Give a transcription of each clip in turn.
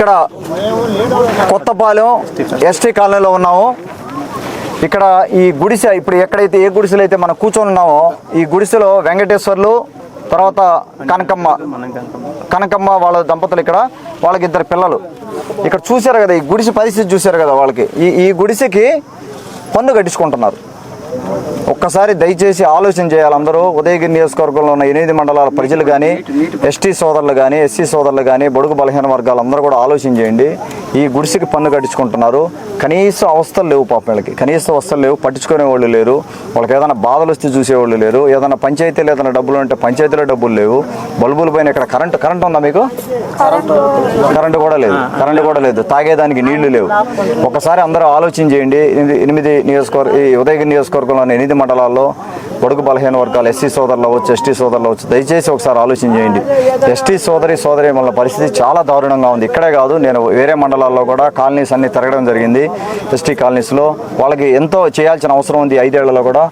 ఇక్కడ కొత్తపాలెం ఎస్టీ కాలనీలో ఉన్నాము. ఇక్కడ ఈ గుడిసె ఇప్పుడు ఎక్కడైతే ఏ గుడిసెలో అయితే మనం కూర్చొని ఉన్నామో ఈ గుడిసెలో వెంకటేశ్వర్లు తర్వాత కనకమ్మ కనకమ్మ వాళ్ళ దంపతులు ఇక్కడ వాళ్ళకి ఇద్దరు పిల్లలు. ఇక్కడ చూశారు కదా ఈ గుడిసె పరిస్థితి చూశారు కదా వాళ్ళకి. ఈ ఈ గుడిసెకి పన్ను కట్టించుకుంటున్నారు. ఒక్కసారి దయచేసి ఆలోచన చేయాలి. అందరూ ఉదయగిరి నియోజకవర్గంలో ఉన్న ఎనిమిది మండలాల ప్రజలు కానీ ఎస్టీ సోదరులు కానీ ఎస్సీ సోదరులు కానీ బడుగు బలహీన వర్గాలు అందరూ కూడా ఆలోచన చేయండి. ఈ గుడిసెకి పన్ను కట్టించుకుంటున్నారు. కనీసం అవస్థలు లేవు పాపం వీళ్ళకి. కనీసం అవస్థలు లేవు. పట్టించుకునే వాళ్ళు లేరు. వాళ్ళకి ఏదైనా బాధలు వస్తే చూసేవాళ్ళు లేరు. ఏదైనా పంచాయతీలు ఏదైనా డబ్బులు ఉంటే పంచాయతీలో డబ్బులు లేవు. బల్బుల పైన ఇక్కడ కరెంట్ కరెంట్ ఉందా మీకు? కరెంటు కూడా లేదు. కరెంటు కూడా లేదు. తాగేదానికి నీళ్ళు లేవు. ఒకసారి అందరూ ఆలోచన చేయండి. ఎనిమిది- నియోజకవర్గ ఈ ఉదయగిరి నియోజకవర్గంలోని ఎనిమిది మండలాల్లో కొడుకు బలహీన వర్గాలు ఎస్సీ సోదరులు అవ్వచ్చు ఎస్టీ సోదరులు అవ్వచ్చు దయచేసి ఒకసారి ఆలోచన చేయండి. ఎస్టీ సోదరి సోదరి మన పరిస్థితి చాలా దారుణంగా ఉంది. ఇక్కడే కాదు నేను వేరే మండలం మండలాల్లో కూడా కాలనీస్ అన్ని తిరగడం జరిగింది. ఎస్టీ కాలనీస్లో వాళ్ళకి ఎంతో చేయాల్సిన అవసరం ఉంది. ఐదేళ్ళలో కూడా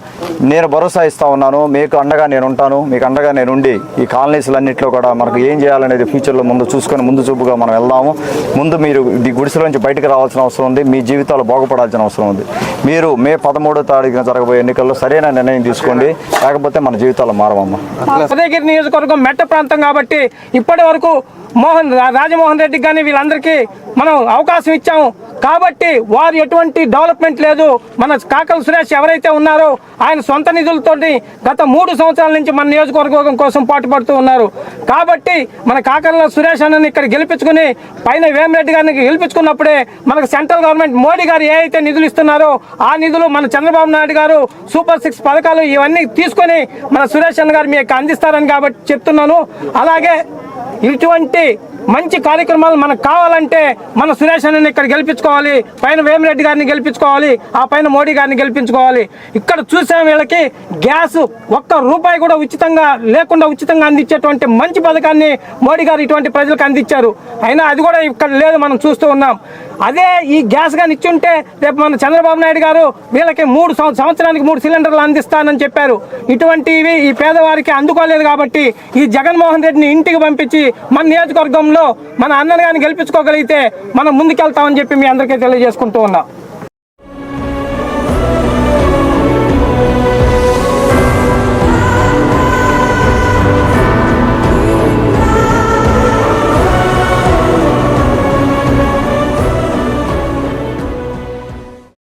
నేను భరోసా ఇస్తా ఉన్నాను. మీకు అండగా నేను ఉంటాను. మీకు అండగా నేను ఉండి ఈ కాలనీస్లన్నింటిలో కూడా మనకు ఏం చేయాలనేది ఫ్యూచర్లో ముందు చూసుకొని ముందు చూపుగా మనం వెళ్దాము. ముందు మీరు ఈ గుడిసెలోంచి బయటకు రావాల్సిన అవసరం ఉంది. మీ జీవితాలు బాగుపడాల్సిన అవసరం ఉంది. మీరు మే పదమూడో తారీఖున జరగబోయే ఎన్నికల్లో సరైన నిర్ణయం తీసుకోండి. లేకపోతే మన జీవితాలు మారవమ్మా. ఉదయగిరి నియోజకవర్గం మెట్ట ప్రాంతం కాబట్టి ఇప్పటి వరకు మోహన్ రాజమోహన్ రెడ్డికి కానీ వీళ్ళందరికీ మనం అవకాశం ఇచ్చాము. కాబట్టి వారు ఎటువంటి డెవలప్మెంట్ లేదు. మన కాకల సురేష్ ఎవరైతే ఉన్నారో ఆయన సొంత నిధులతోటి గత మూడు సంవత్సరాల నుంచి మన నియోజకవర్గం కోసం పాటుపడుతూ ఉన్నారు. కాబట్టి మన కాకల సురేష్ అన్నని ఇక్కడ గెలిపించుకుని పైన వేమిరెడ్డి గారిని గెలిపించుకున్నప్పుడే మనకు సెంట్రల్ గవర్నమెంట్ మోడీ గారు ఏ అయితే నిధులు ఇస్తున్నారో ఆ నిధులు మన చంద్రబాబు నాయుడు గారు సూపర్ సిక్స్ పథకాలు ఇవన్నీ తీసుకొని మన సురేష్ అన్న గారు మీకు అందిస్తారని కాబట్టి చెప్తున్నాను. అలాగే ఇటువంటి మంచి కార్యక్రమాలు మనకు కావాలంటే మన సురేష్ అన్నని ఇక్కడ గెలిపించుకోవాలి పైన వేమిరెడ్డి గారిని గెలిపించుకోవాలి ఆ పైన మోడీ గారిని గెలిపించుకోవాలి. ఇక్కడ చూసాం వీళ్ళకి గ్యాస్ ఒక్క రూపాయి కూడా ఉచితంగా లేకుండా ఉచితంగా అందించేటువంటి మంచి పథకాన్ని మోడీ గారు ఇటువంటి ప్రజలకు అందించారు. అయినా అది కూడా ఇక్కడ లేదు మనం చూస్తూ ఉన్నాం. అదే ఈ గ్యాస్ కానీ ఇచ్చుంటే రేపు మన చంద్రబాబు నాయుడు గారు వీళ్ళకి మూడు సంవత్సరానికి మూడు సిలిండర్లు అందిస్తానని చెప్పారు. ఇటువంటివి ఈ పేదవారికి అందుకోలేదు కాబట్టి ఈ జగన్మోహన్ రెడ్డిని ఇంటికి పంపించి మన నియోజకవర్గంలో మన అన్నని కానీ గెలిపించుకోగలిగితే మనం ముందుకెళ్తామని చెప్పి మీ అందరికీ తెలియజేసుకుంటూ ఉన్నాం.